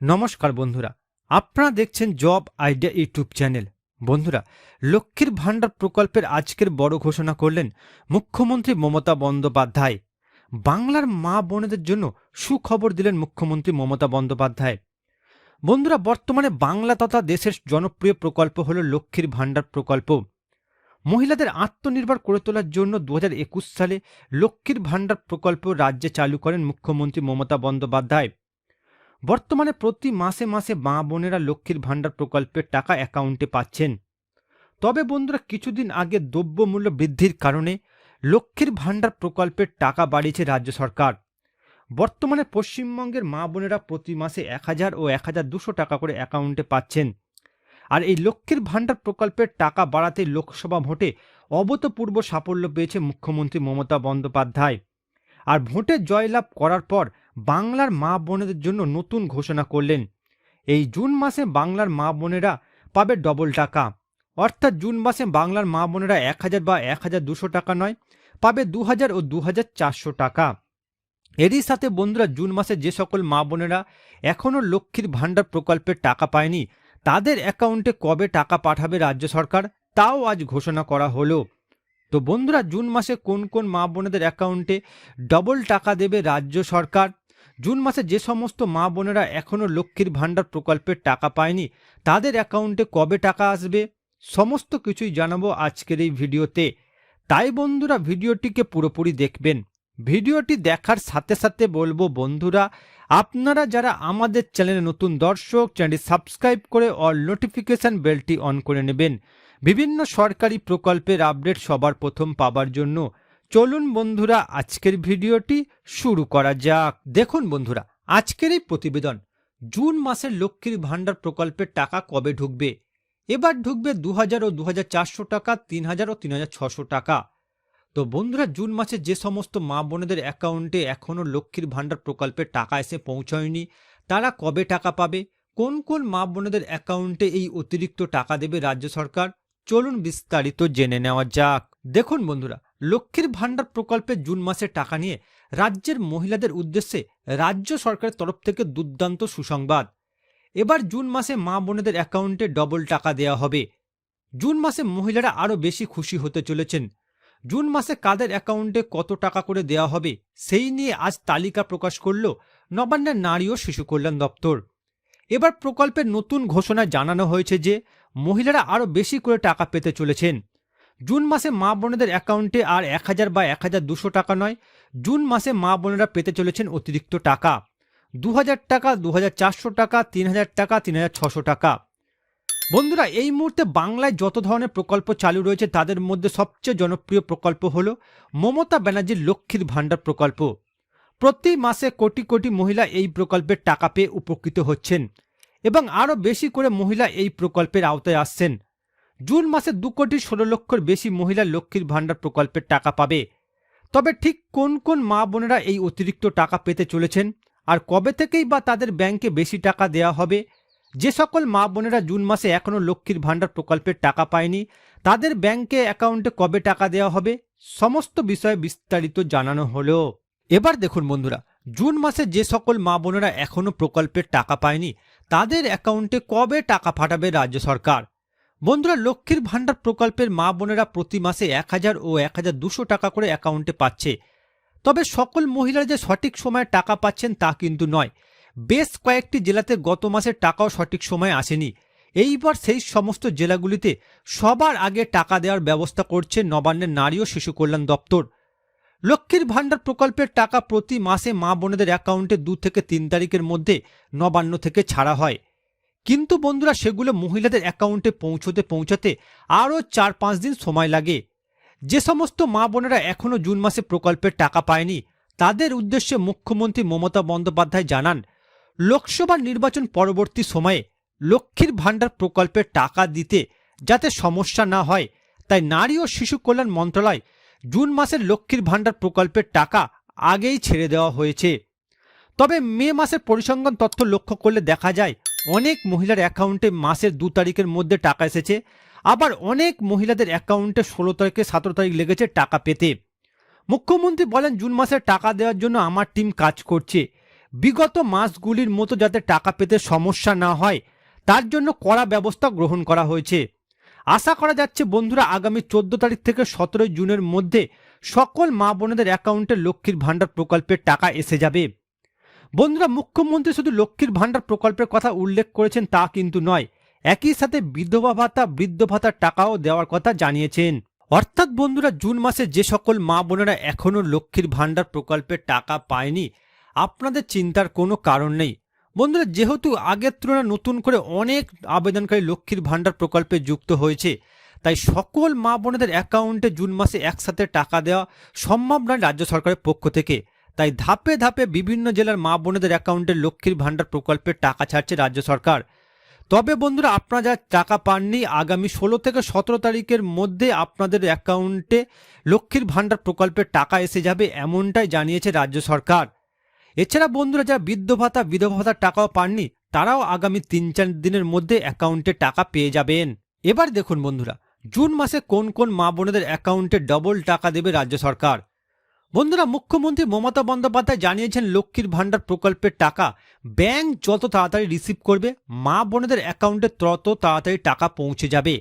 নমস্কার বন্ধুরা, আপনারা দেখছেন জব আইডিয়া ইউটিউব চ্যানেল। বন্ধুরা, লক্ষ্মীর ভাণ্ডার প্রকল্পের আজকের বড় ঘোষণা করলেন মুখ্যমন্ত্রী মমতা বন্দ্যোপাধ্যায়। বাংলার মা বোনেদের জন্য সুখবর দিলেন মুখ্যমন্ত্রী মমতা বন্দ্যোপাধ্যায়। বন্ধুরা, বর্তমানে বাংলা তথা দেশের জনপ্রিয় প্রকল্প হল লক্ষ্মীর ভাণ্ডার প্রকল্প। মহিলাদের আত্মনির্ভর করে তোলার জন্য দু হাজার একুশ সালে লক্ষ্মীর ভাণ্ডার প্রকল্প রাজ্যে চালু করেন মুখ্যমন্ত্রী মমতা বন্দ্যোপাধ্যায়। বর্তমানে প্রতি মাসে মাসে মা বোনেরা লক্ষ্মীর ভাণ্ডার প্রকল্পের টাকা অ্যাকাউন্টে পাচ্ছেন। তবে বন্ধুরা কিছুদিন আগে দ্রব্যমূল্য বৃদ্ধির কারণে লক্ষ্মীর ভাণ্ডার প্রকল্পের টাকা বাড়িয়েছে রাজ্য সরকার। বর্তমানে পশ্চিমবঙ্গের মা বোনেরা প্রতি মাসে এক হাজার ও এক হাজার দুশো টাকা করে অ্যাকাউন্টে পাচ্ছেন। আর এই লক্ষ্মীর ভাণ্ডার প্রকল্পের টাকা বাড়াতে লোকসভা ভোটে অভূতপূর্ব সাফল্য পেয়েছে মুখ্যমন্ত্রী মমতা বন্দ্যোপাধ্যায়। আর ভোটে জয়লাভ করার পর বাংলার মা বোনেদের জন্য নতুন ঘোষণা করলেন। এই জুন মাসে বাংলার মা বোনেরা পাবে ডবল টাকা। অর্থাৎ জুন মাসে বাংলার মা বোনেরা এক হাজার বা এক হাজার দুশো টাকা নয়, পাবে দু হাজার ও দু হাজার চারশো টাকা। এরই সাথে বন্ধুরা, জুন মাসে যে সকল মা বোনেরা এখনও লক্ষ্মীর ভাণ্ডার প্রকল্পের টাকা পায়নি, তাদের অ্যাকাউন্টে কবে টাকা পাঠাবে রাজ্য সরকার, তাও আজ ঘোষণা করা হলো। তো বন্ধুরা, জুন মাসে কোন কোন মা বোনেদের অ্যাকাউন্টে ডবল টাকা দেবে রাজ্য সরকার? জুন মাসে যে সমস্ত মা বোনেরা এখনও লক্ষ্মীর ভাণ্ডার প্রকল্পের টাকা পায়নি, তাদের অ্যাকাউন্টে কবে টাকা আসবে? সমস্ত কিছুই জানাব আজকের এই ভিডিওতে। তাই বন্ধুরা, ভিডিওটিকে পুরোপুরি দেখবেন। ভিডিওটি দেখার সাথে সাথে বলব বন্ধুরা, আপনারা যারা আমাদের চ্যানেলে নতুন দর্শক, চ্যানেলটি সাবস্ক্রাইব করে অল নোটিফিকেশন বেলটি অন করে নেবেন। বিভিন্ন সরকারি প্রকল্পের আপডেট সবার প্রথম পাবার জন্য। চলুন বন্ধুরা, আজকের ভিডিওটি শুরু করা যাক। দেখুন বন্ধুরা, আজকের এই প্রতিবেদন, জুন মাসের লক্ষ্মীর ভাণ্ডার প্রকল্পের টাকা কবে ঢুকবে? এবার ঢুকবে দু হাজার ও দু হাজার চারশো টাকা তিন হাজার ও তিন টাকা। তো বন্ধুরা, জুন মাসে যে সমস্ত মা বোনেদের অ্যাকাউন্টে এখনও লক্ষ্মীর ভাণ্ডার প্রকল্পের টাকা এসে পৌঁছয়নি, তারা কবে টাকা পাবে? কোন কোন মা বোনেদের অ্যাকাউন্টে এই অতিরিক্ত টাকা দেবে রাজ্য সরকার? চলুন বিস্তারিত জেনে নেওয়া যাক। দেখুন বন্ধুরা লক্ষ্মীর ভাণ্ডার প্রকল্পে জুন মাসে টাকা নিয়ে রাজ্যের মহিলাদের উদ্দেশ্যে রাজ্য সরকারের তরফ থেকে দুর্দান্ত সুসংবাদ। এবার জুন মাসে মা বোনেদের অ্যাকাউন্টে ডবল টাকা দেওয়া হবে। জুন মাসে মহিলারা আরও বেশি খুশি হতে চলেছেন। জুন মাসে কাদের অ্যাকাউন্টে কত টাকা করে দেওয়া হবে সেই নিয়ে আজ তালিকা প্রকাশ করল নবান্নের নারী ও শিশু কল্যাণ দপ্তর। এবার প্রকল্পের নতুন ঘোষণায় জানানো হয়েছে যে মহিলারা আরও বেশি করে টাকা পেতে চলেছেন। জুন মাসে মা বোনেদের অ্যাকাউন্টে আর এক হাজার বা এক হাজার দুশো টাকা নয়, জুন মাসে মা বোনেরা পেতে চলেছেন অতিরিক্ত টাকা। দু হাজার টাকা, দু হাজার চারশো টাকা, তিন হাজার টাকা, তিন হাজার ছশো টাকা। বন্ধুরা, এই মুহূর্তে বাংলায় যত ধরনের প্রকল্প চালু রয়েছে, তাদের মধ্যে সবচেয়ে জনপ্রিয় প্রকল্প হল মমতা ব্যানার্জির লক্ষ্মীর ভাণ্ডার প্রকল্প। প্রতি মাসে কোটি কোটি মহিলা এই প্রকল্পের টাকা পেয়ে উপকৃত হচ্ছেন এবং আরও বেশি করে মহিলা এই প্রকল্পের আওতায় আসছেন। জুন মাসে দু কোটি ষোলো লক্ষর বেশি মহিলা লক্ষ্মীর ভাণ্ডার প্রকল্পের টাকা পাবে। তবে ঠিক কোন কোন মা বোনেরা এই অতিরিক্ত টাকা পেতে চলেছেন? আর কবে থেকেই বা তাদের ব্যাংকে বেশি টাকা দেওয়া হবে? যে সকল মা বোনেরা জুন মাসে এখনও লক্ষ্মীর ভাণ্ডার প্রকল্পের টাকা পায়নি, তাদের ব্যাংকে অ্যাকাউন্টে কবে টাকা দেওয়া হবে? সমস্ত বিষয়ে বিস্তারিত জানানো হলো। এবার দেখুন বন্ধুরা, জুন মাসে যে সকল মা বোনেরা এখনও প্রকল্পের টাকা পায়নি, তাদের অ্যাকাউন্টে কবে টাকা পাঠাবে রাজ্য সরকার? বন্ধুরা, লক্ষ্মীর ভাণ্ডার প্রকল্পের মা বোনেরা প্রতি মাসে এক হাজার ও এক হাজার দুশো টাকা করে অ্যাকাউন্টে পাচ্ছে। তবে সকল মহিলারা যে সঠিক সময়ে টাকা পাচ্ছেন তা কিন্তু নয়। বেশ কয়েকটি জেলাতে গত মাসের টাকাও সঠিক সময়ে আসেনি। এইবার সেই সমস্ত জেলাগুলিতে সবার আগে টাকা দেওয়ার ব্যবস্থা করছে নবান্নের নারী ও শিশু কল্যাণ দপ্তর। লক্ষ্মীর ভাণ্ডার প্রকল্পের টাকা প্রতি মাসে মা বোনেদের অ্যাকাউন্টে দু থেকে তিন তারিখের মধ্যে নবান্ন থেকে ছাড়া হয়। কিন্তু বন্ধুরা সেগুলো মহিলাদের অ্যাকাউন্টে পৌঁছতে পৌঁছাতে আরও চার পাঁচ দিন সময় লাগে। যে সমস্ত মা বোনেরা এখনও জুন মাসে প্রকল্পের টাকা পায়নি, তাদের উদ্দেশ্যে মুখ্যমন্ত্রী মমতা বন্দ্যোপাধ্যায় জানান, লোকসভা নির্বাচন পরবর্তী সময়ে লক্ষ্মীর ভাণ্ডার প্রকল্পের টাকা দিতে যাতে সমস্যা না হয়, তাই নারী ও শিশু কল্যাণ মন্ত্রণালয় জুন মাসের লক্ষ্মীর ভাণ্ডার প্রকল্পের টাকা আগেই ছেড়ে দেওয়া হয়েছে। তবে মে মাসের পরিসংখ্যান তথ্য লক্ষ্য করলে দেখা যায় অনেক মহিলার অ্যাকাউন্টে মাসের দু তারিখের মধ্যে টাকা এসেছে, আবার অনেক মহিলাদের অ্যাকাউন্টে ষোলো তারিখে সতেরো তারিখ লেগেছে টাকা পেতে। মুখ্যমন্ত্রী বলেন, জুন মাসে টাকা দেওয়ার জন্য আমার টিম কাজ করছে। বিগত মাসগুলির মতো যাতে টাকা পেতে সমস্যা না হয়, তার জন্য কড়া ব্যবস্থা গ্রহণ করা হয়েছে। আশা করা যাচ্ছে, বন্ধুরা, আগামী চোদ্দ তারিখ থেকে সতেরোই জুনের মধ্যে সকল মা বোনেদের অ্যাকাউন্টে লক্ষ্মীর ভাণ্ডার প্রকল্পের টাকা এসে যাবে। বন্ধুরা, মুখ্যমন্ত্রী শুধু লক্ষ্মীর ভাণ্ডার প্রকল্পের কথা উল্লেখ করেছেন তা কিন্তু নয়, একই সাথে বিধবা ভাতা, বৃদ্ধ ভাতার টাকাও দেওয়ার কথা জানিয়েছেন। অর্থাৎ বন্ধুরা, জুন মাসে যে সকল মা বোনেরা এখনও লক্ষ্মীর ভাণ্ডার প্রকল্পের টাকা পায়নি, আপনাদের চিন্তার কোনো কারণ নেই। বন্ধুরা, যেহেতু আগের তুলনায় নতুন করে অনেক আবেদনকারী লক্ষ্মীর ভাণ্ডার প্রকল্পে যুক্ত হয়েছে, তাই সকল মা বোনেদের অ্যাকাউন্টে জুন মাসে একসাথে টাকা দেওয়া সম্ভব নয় রাজ্য সরকারের পক্ষ থেকে। তাই ধাপে ধাপে বিভিন্ন জেলার মা বোনেদের অ্যাকাউন্টে লক্ষ্মীর ভাণ্ডার প্রকল্পের টাকা ছাড়ছে রাজ্য সরকার। তবে বন্ধুরা, আপনারা যা টাকা পাননি, আগামী ষোলো থেকে সতেরো তারিখের মধ্যে আপনাদের অ্যাকাউন্টে লক্ষ্মীর ভাণ্ডার প্রকল্পের টাকা এসে যাবে এমনটাই জানিয়েছে রাজ্য সরকার। এছাড়া বন্ধুরা, যারা বৃদ্ধ ভাতা, বিধবা ভাতার টাকাও পাননি, তারাও আগামী তিন চার দিনের মধ্যে অ্যাকাউন্টে টাকা পেয়ে যাবেন। এবার দেখুন বন্ধুরা, জুন মাসে কোন কোন মা বোনেদের অ্যাকাউন্টে ডবল টাকা দেবে রাজ্য সরকার? বন্ধুরা, মুখ্যমন্ত্রী মমতা বন্দ্যোপাধ্যায় জানিয়েছেন লক্ষ্মীর ভাণ্ডার প্রকল্পের টাকা ব্যাংক যত তাড়াতাড়ি রিসিভ করবে, মা বোনেদের অ্যাকাউন্টে তত তাড়াতাড়ি টাকা পৌঁছে যাবে।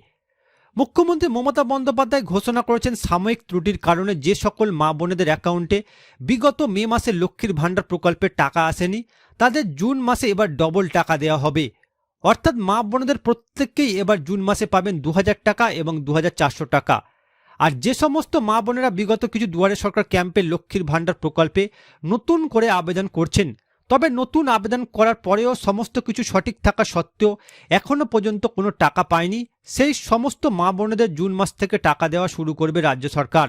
মুখ্যমন্ত্রী মমতা বন্দ্যোপাধ্যায় ঘোষণা করেছেন সাময়িক ত্রুটির কারণে যে সকল মা বোনেদের অ্যাকাউন্টে বিগত মে মাসে লক্ষ্মীর ভাণ্ডার প্রকল্পের টাকা আসেনি, তাদের জুন মাসে এবার ডবল টাকা দেওয়া হবে। অর্থাৎ মা বোনেদের প্রত্যেককেই এবার জুন মাসে পাবেন দু হাজার টাকা এবং দু হাজার চারশো টাকা। আর যে সমস্ত মা বোনেরা বিগত কিছু দুয়ারে সরকার ক্যাম্পে লক্ষ্মীর ভাণ্ডার প্রকল্পে নতুন করে আবেদন করছেন, তবে নতুন আবেদন করার পরেও সমস্ত কিছু সঠিক থাকা সত্ত্বেও এখনও পর্যন্ত কোনো টাকা পায়নি। সেই সমস্ত মা বোনেদের জুন মাস থেকে টাকা দেওয়া শুরু করবে রাজ্য সরকার।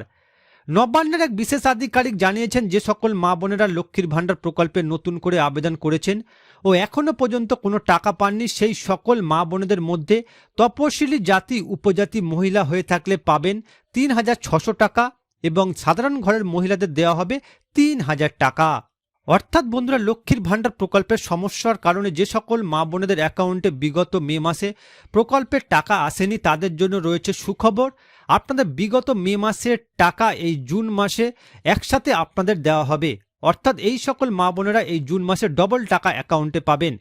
নবান্নের এক বিশেষ আধিকারিক জানিয়েছেন, যে সকল মা বোনেরা লক্ষ্মীর ভাণ্ডার প্রকল্পে নতুন করে আবেদন করেছেন ও এখনও পর্যন্ত কোনো টাকা পাননি। সেই সকল মা বোনেদের মধ্যে তপশিলি জাতি, উপজাতি মহিলা হয়ে থাকলে পাবেন তিন হাজার ছশো টাকা এবং সাধারণ ঘরের মহিলাদের দেওয়া হবে তিন হাজার টাকা। অর্থাৎ বন্ধুরা, লক্ষ্মীর ভাণ্ডার প্রকল্পের সমস্যার কারণে যে সকল মা বোনেদের অ্যাকাউন্টে বিগত মে মাসে প্রকল্পের টাকা আসেনি, তাদের জন্য রয়েছে সুখবর। আপনাদের বিগত মে মাসের টাকা এই জুন মাসে একসাথে আপনাদের দেওয়া হবে। অর্থাৎ এই সকল মা বোনেরা এই জুন মাসে ডবল টাকা অ্যাকাউন্টে পাবেন।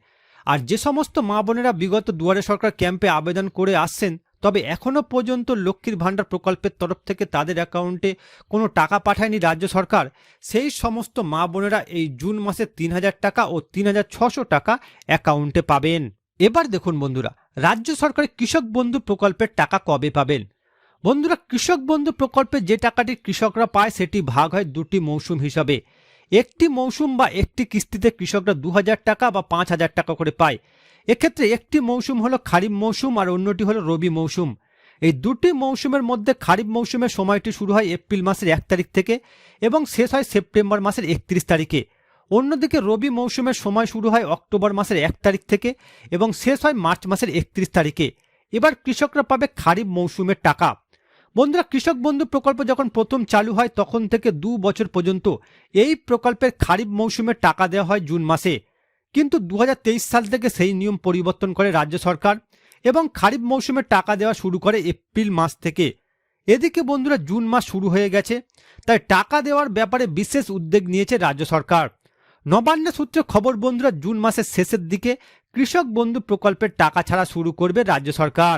আর যে সমস্ত মা বোনেরা বিগত দুয়ারে সরকার ক্যাম্পে আবেদন করে আসছেন, তবে এখনও পর্যন্ত লক্ষ্মীর ভাণ্ডার প্রকল্পের তরফ থেকে তাদের অ্যাকাউন্টে কোনো টাকা পাঠায়নি রাজ্য সরকার। সেই সমস্ত মা বোনেরা এই জুন মাসে তিন হাজার টাকা ও তিন হাজার ছশো টাকা অ্যাকাউন্টে পাবেন। এবার দেখুন বন্ধুরা, রাজ্য সরকারের কৃষক বন্ধু প্রকল্পের টাকা কবে পাবেন? বন্ধুরা, কৃষক বন্ধু প্রকল্পে যে টাকাটি কৃষকরা পায় সেটি ভাগ হয় দুটি মৌসুম হিসাবে। একটি মৌসুম বা একটি কিস্তিতে কৃষকরা দু হাজার টাকা বা পাঁচ হাজার টাকা করে পায়। এক্ষেত্রে একটি মৌসুম হলো খারিফ মৌসুম আর অন্যটি হলো রবি মৌসুম। এই দুটি মৌসুমের মধ্যে খারিফ মৌসুমের সময়টি শুরু হয় এপ্রিল মাসের এক তারিখ থেকে এবং শেষ হয় সেপ্টেম্বর মাসের একত্রিশ তারিখে। অন্যদিকে রবি মৌসুমের সময় শুরু হয় অক্টোবর মাসের এক তারিখ থেকে এবং শেষ হয় মার্চ মাসের একত্রিশ তারিখে। এবার কৃষকরা পাবে খারিফ মৌসুমের টাকা। বন্ধুরা, কৃষক বন্ধু প্রকল্প যখন প্রথম চালু হয়, তখন থেকে দু বছর পর্যন্ত এই প্রকল্পের খারিফ মৌসুমে টাকা দেওয়া হয় জুন মাসে। কিন্তু দু হাজার তেইশ সাল থেকে সেই নিয়ম পরিবর্তন করে রাজ্য সরকার এবং খারিফ মৌসুমে টাকা দেওয়া শুরু করে এপ্রিল মাস থেকে। এদিকে বন্ধুরা, জুন মাস শুরু হয়ে গেছে, তাই টাকা দেওয়ার ব্যাপারে বিশেষ উদ্যোগ নিয়েছে রাজ্য সরকার। নবান্ন সূত্রে খবর, বন্ধুরা, জুন মাসের শেষের দিকে কৃষক বন্ধু প্রকল্পের টাকা ছাড়া শুরু করবে রাজ্য সরকার।